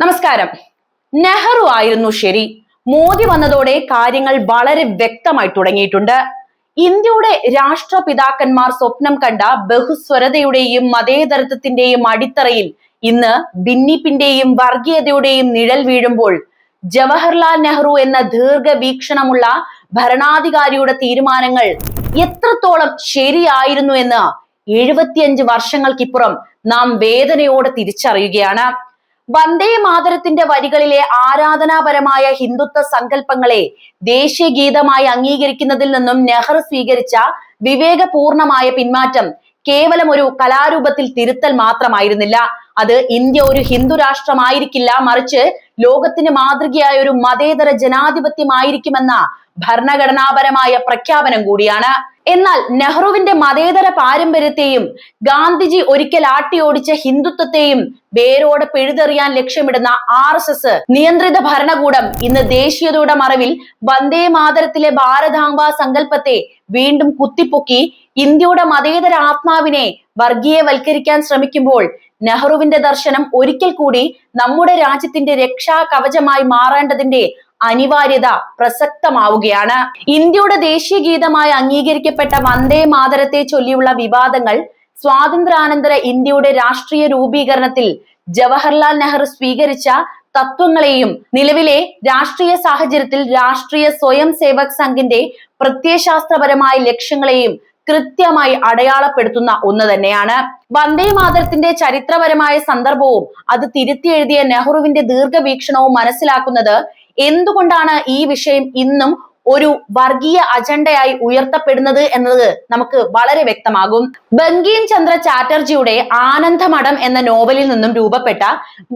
നമസ്കാരം. നെഹ്റു ആയിരുന്നു ശരി. മോദി വന്നതോടെ കാര്യങ്ങൾ വളരെ വ്യക്തമായി തുടങ്ങിയിട്ടുണ്ട്. ഇന്ത്യയുടെ രാഷ്ട്രപിതാക്കന്മാർ സ്വപ്നം കണ്ട ബഹുസ്വരതയുടെയും മതേതരത്വത്തിന്റെയും അടിത്തറയിൽ ഇന്ന് ഭിന്നിപ്പിന്റെയും വർഗീയതയുടെയും നിഴൽ വീഴുമ്പോൾ ജവഹർലാൽ നെഹ്റു എന്ന ദീർഘവീക്ഷണമുള്ള ഭരണാധികാരിയുടെ തീരുമാനങ്ങൾ എത്രത്തോളം ശരിയായിരുന്നു എന്ന് എഴുപത്തിയഞ്ച് വർഷങ്ങൾക്കിപ്പുറം നാം വേദനയോടെ തിരിച്ചറിയുകയാണ്. വന്ദേ മാതരത്തിന്റെ വരികളിലെ ആരാധനാപരമായ ഹിന്ദുത്വ സങ്കല്പങ്ങളെ ദേശീയ ഗീതമായി അംഗീകരിക്കുന്നതിൽ നിന്നും നെഹ്റു സ്വീകരിച്ച വിവേകപൂർണമായ പിന്മാറ്റം കേവലം ഒരു കലാരൂപത്തിൽ തിരുത്തൽ മാത്രമായിരുന്നില്ല. അത് ഇന്ത്യ ഒരു ഹിന്ദു രാഷ്ട്രമായിരിക്കില്ല മറിച്ച് ലോകത്തിന് മാതൃകയായ ഒരു മതേതര ജനാധിപത്യമായിരിക്കുമെന്ന ഭരണഘടനാപരമായ പ്രഖ്യാപനം കൂടിയാണ്. എന്നാൽ നെഹ്റുവിന്റെ മതേതര പാരമ്പര്യത്തെയും ഗാന്ധിജി ഒരിക്കൽ ആട്ടിയോടിച്ച ഹിന്ദുത്വത്തെയും വേരോടെ പിഴുതെറിയാൻ ലക്ഷ്യമിടുന്ന ആർ എസ് എസ് നിയന്ത്രിത ഭരണകൂടം ഇന്ന് ദേശീയതയുടെ മറവിൽ വന്ദേ മാതരത്തിലെ ഭാരതാംബ സങ്കല്പത്തെ വീണ്ടും കുത്തിപ്പൊക്കി ഇന്ത്യയുടെ മതേതര ആത്മാവിനെ വർഗീയവൽക്കരിക്കാൻ ശ്രമിക്കുമ്പോൾ നെഹ്റുവിന്റെ ദർശനം ഒരിക്കൽ കൂടി നമ്മുടെ രാജ്യത്തിന്റെ രക്ഷാ കവചമായി മാറേണ്ടതിന്റെ അനിവാര്യത പ്രസക്തമാവുകയാണ്. ഇന്ത്യയുടെ ദേശീയ ഗീതമായി അംഗീകരിക്കപ്പെട്ട വന്ദേ മാതരത്തെ ചൊല്ലിയുള്ള വിവാദങ്ങൾ സ്വാതന്ത്ര്യാനന്തര ഇന്ത്യയുടെ രാഷ്ട്രീയ രൂപീകരണത്തിൽ ജവഹർലാൽ നെഹ്റു സ്വീകരിച്ച തത്വങ്ങളെയും നിലവിലെ രാഷ്ട്രീയ സാഹചര്യത്തിൽ രാഷ്ട്രീയ സ്വയം സേവക് സംഘിന്റെ പ്രത്യയശാസ്ത്രപരമായ ലക്ഷ്യങ്ങളെയും കൃത്യമായി അടയാളപ്പെടുത്തുന്ന ഒന്ന് തന്നെയാണ്. വന്ദേ മാതരത്തിന്റെ ചരിത്രപരമായ സന്ദർഭവും അത് തിരുത്തി എഴുതിയ നെഹ്റുവിന്റെ ദീർഘവീക്ഷണവും മനസ്സിലാക്കുന്നത് എന്തുകൊണ്ടാണ് ഈ വിഷയം ഇന്നും ഒരു വർഗീയ അജണ്ടയായി ഉയർത്തപ്പെടുന്നത് എന്നത് നമുക്ക് വളരെ വ്യക്തമാകും. ബങ്കിം ചന്ദ്ര ചാറ്റർജിയുടെ ആനന്ദമഠം എന്ന നോവലിൽ നിന്നും രൂപപ്പെട്ട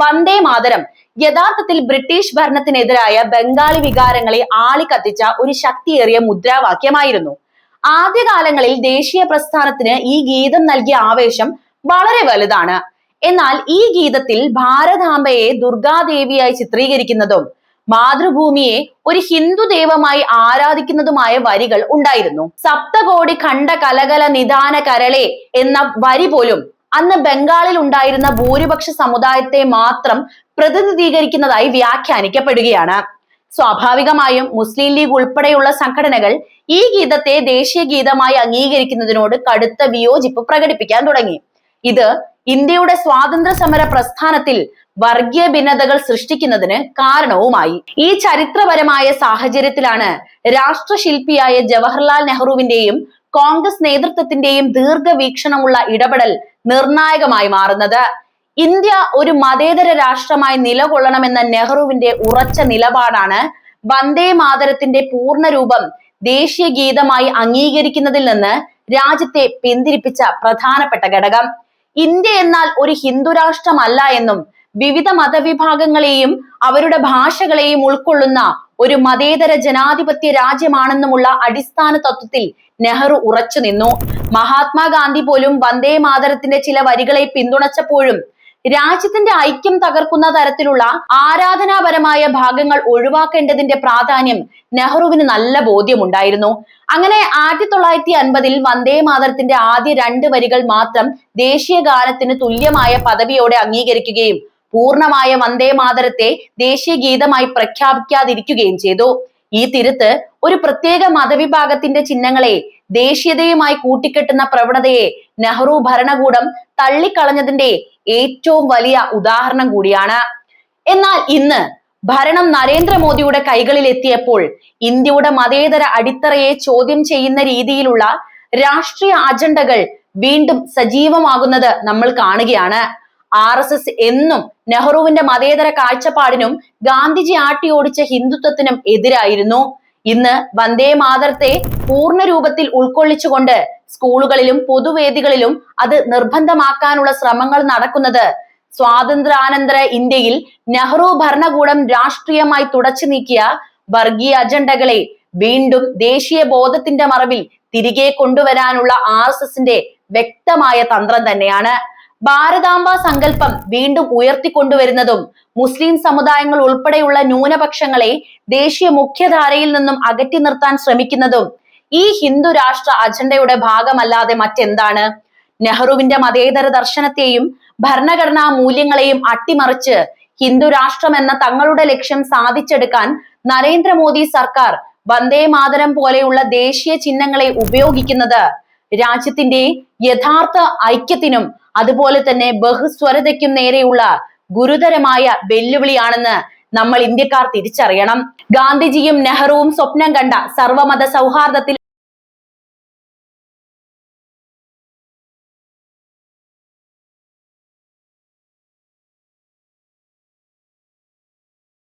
വന്ദേ മാതരം യഥാർത്ഥത്തിൽ ബ്രിട്ടീഷ് ഭരണത്തിനെതിരായ ബംഗാളി വികാരങ്ങളെ ആളിക്കത്തിച്ച ഒരു ശക്തിയേറിയ മുദ്രാവാക്യമായിരുന്നു. ആദ്യകാലങ്ങളിൽ ദേശീയ പ്രസ്ഥാനത്തിന് ഈ ഗീതം നൽകിയ ആവേശം വളരെ വലുതാണ്. എന്നാൽ ഈ ഗീതത്തിൽ ഭാരതാംബയെ ദുർഗാദേവിയായി ചിത്രീകരിക്കുന്നതും മാതൃഭൂമിയെ ഒരു ഹിന്ദു ദൈവമായി ആരാധിക്കുന്നതുമായ വരികൾ ഉണ്ടായിരുന്നു. സപ്തകോടി ഖണ്ഡ കലകല നിദാന കരളെ എന്ന വരി പോലും അന്ന് ബംഗാളിൽ ഉണ്ടായിരുന്ന ഭൂരിപക്ഷ സമുദായത്തെ മാത്രം പ്രതിനിധീകരിക്കുന്നതായി വ്യാഖ്യാനിക്കപ്പെടുകയാണ്. സ്വാഭാവികമായും മുസ്ലിം ലീഗ് ഉൾപ്പെടെയുള്ള സംഘടനകൾ ഈ ഗീതത്തെ ദേശീയ ഗീതമായി അംഗീകരിക്കുന്നതിനോട് കടുത്ത വിയോജിപ്പ് പ്രകടിപ്പിക്കാൻ തുടങ്ങി. ഇത് ഇന്ത്യയുടെ സ്വാതന്ത്ര്യ സമര പ്രസ്ഥാനത്തിൽ വർഗീയ ഭിന്നതകൾ സൃഷ്ടിക്കുന്നതിന് കാരണവുമായി. ഈ ചരിത്രപരമായ സാഹചര്യത്തിലാണ് രാഷ്ട്രശില്പിയായ ജവഹർലാൽ നെഹ്റുവിന്റെയും കോൺഗ്രസ് നേതൃത്വത്തിന്റെയും ദീർഘവീക്ഷണമുള്ള ഇടപെടൽ നിർണായകമായി മാറുന്നത്. ഇന്ത്യ ഒരു മതേതര രാഷ്ട്രമായി നിലകൊള്ളണമെന്ന നെഹ്റുവിന്റെ ഉറച്ച നിലപാടാണ് വന്ദേ മാതരത്തിന്റെ പൂർണരൂപം ദേശീയ ഗീതമായി അംഗീകരിക്കുന്നതിൽ നിന്ന് രാജ്യത്തെ പിന്തിരിപ്പിച്ച പ്രധാനപ്പെട്ട ഘടകം. ഇന്ത്യ എന്നാൽ ഒരു ഹിന്ദു രാഷ്ട്രമല്ല എന്നും വിവിധ മതവിഭാഗങ്ങളെയും അവരുടെ ഭാഷകളെയും ഉൾക്കൊള്ളുന്ന ഒരു മതേതര ജനാധിപത്യ രാജ്യമാണെന്നുമുള്ള അടിസ്ഥാന തത്വത്തിൽ നെഹ്റു ഉറച്ചു നിന്നു. മഹാത്മാഗാന്ധി പോലും വന്ദേ മാതരത്തിന്റെ ചില വരികളെ പിന്തുണച്ചപ്പോഴും രാജ്യത്തിന്റെ ഐക്യം തകർക്കുന്ന തരത്തിലുള്ള ആരാധനാപരമായ ഭാഗങ്ങൾ ഒഴിവാക്കേണ്ടതിന്റെ പ്രാധാന്യം നെഹ്റുവിന് നല്ല ബോധ്യമുണ്ടായിരുന്നു. അങ്ങനെ ആയിരത്തി തൊള്ളായിരത്തി അൻപതിൽ വന്ദേ മാതരത്തിന്റെ ആദ്യ രണ്ട് വരികൾ മാത്രം ദേശീയ ഗാനത്തിന് തുല്യമായ പദവിയോടെ അംഗീകരിക്കുകയും പൂർണമായ വന്ദേ മാതരത്തെ ദേശീയ ഗീതമായി പ്രഖ്യാപിക്കാതിരിക്കുകയും ചെയ്തു. ഈ തിരുത്ത് ഒരു പ്രത്യേക മതവിഭാഗത്തിന്റെ ചിഹ്നങ്ങളെ ദേശീയതയുമായി കൂട്ടിക്കെട്ടുന്ന പ്രവണതയെ നെഹ്റു ഭരണകൂടം തള്ളിക്കളഞ്ഞതിന്റെ ഏറ്റവും വലിയ ഉദാഹരണം കൂടിയാണ്. എന്നാൽ ഇന്ന് ഭരണം നരേന്ദ്രമോദിയുടെ കൈകളിൽ എത്തിയപ്പോൾ ഇന്ത്യയുടെ മതേതര അടിത്തറയെ ചോദ്യം ചെയ്യുന്ന രീതിയിലുള്ള രാഷ്ട്രീയ അജണ്ടകൾ വീണ്ടും സജീവമാകുന്നത് നമ്മൾ കാണുകയാണ്. ആർ എസ് എസ് എന്നും നെഹ്റുവിന്റെ മതേതര കാഴ്ചപ്പാടിനും ഗാന്ധിജി ആട്ടിയോടിച്ച ഹിന്ദുത്വത്തിനും എതിരായിരുന്നു. ഇന്ന് വന്ദേ മാതരത്തെ പൂർണ രൂപത്തിൽ ഉൾക്കൊള്ളിച്ചുകൊണ്ട് സ്കൂളുകളിലും പൊതുവേദികളിലും അത് നിർബന്ധമാക്കാനുള്ള ശ്രമങ്ങൾ നടക്കുന്നത്. സ്വാതന്ത്ര്യാനന്തര ഇന്ത്യയിൽ നെഹ്റു ഭരണകൂടം രാഷ്ട്രീയമായി തുടച്ചു നീക്കിയ വർഗീയ അജണ്ടകളെ വീണ്ടും ദേശീയ ബോധത്തിന്റെ മറവിൽ തിരികെ കൊണ്ടുവരാനുള്ള ആർ എസ് എസിന്റെ വ്യക്തമായ തന്ത്രം തന്നെയാണ്. ഭാരതാംബ സങ്കല്പം വീണ്ടും ഉയർത്തിക്കൊണ്ടുവരുന്നതും മുസ്ലിം സമുദായങ്ങൾ ഉൾപ്പെടെയുള്ള ന്യൂനപക്ഷങ്ങളെ ദേശീയ മുഖ്യധാരയിൽ നിന്നും അകറ്റി നിർത്താൻ ശ്രമിക്കുന്നതും ഈ ഹിന്ദു രാഷ്ട്ര അജണ്ടയുടെ ഭാഗമല്ലാതെ മറ്റെന്താണ്? നെഹ്റുവിന്റെ മതേതര ദർശനത്തെയും ഭരണഘടനാ മൂല്യങ്ങളെയും അട്ടിമറിച്ച് ഹിന്ദു രാഷ്ട്രം എന്ന തങ്ങളുടെ ലക്ഷ്യം സാധിച്ചെടുക്കാൻ നരേന്ദ്രമോദി സർക്കാർ വന്ദേ മാതരം പോലെയുള്ള ദേശീയ ചിഹ്നങ്ങളെ ഉപയോഗിക്കുന്നത് രാജ്യത്തിന്റെ യഥാർത്ഥ ഐക്യത്തിനും അതുപോലെ തന്നെ ബഹുസ്വരതയ്ക്കും നേരെയുള്ള ഗുരുതരമായ വെല്ലുവിളിയാണെന്ന് നമ്മൾ ഇന്ത്യക്കാർ തിരിച്ചറിയണം. ഗാന്ധിജിയും നെഹ്റുവും സ്വപ്നം കണ്ട സർവമത സൗഹാർദ്ദത്തിൽ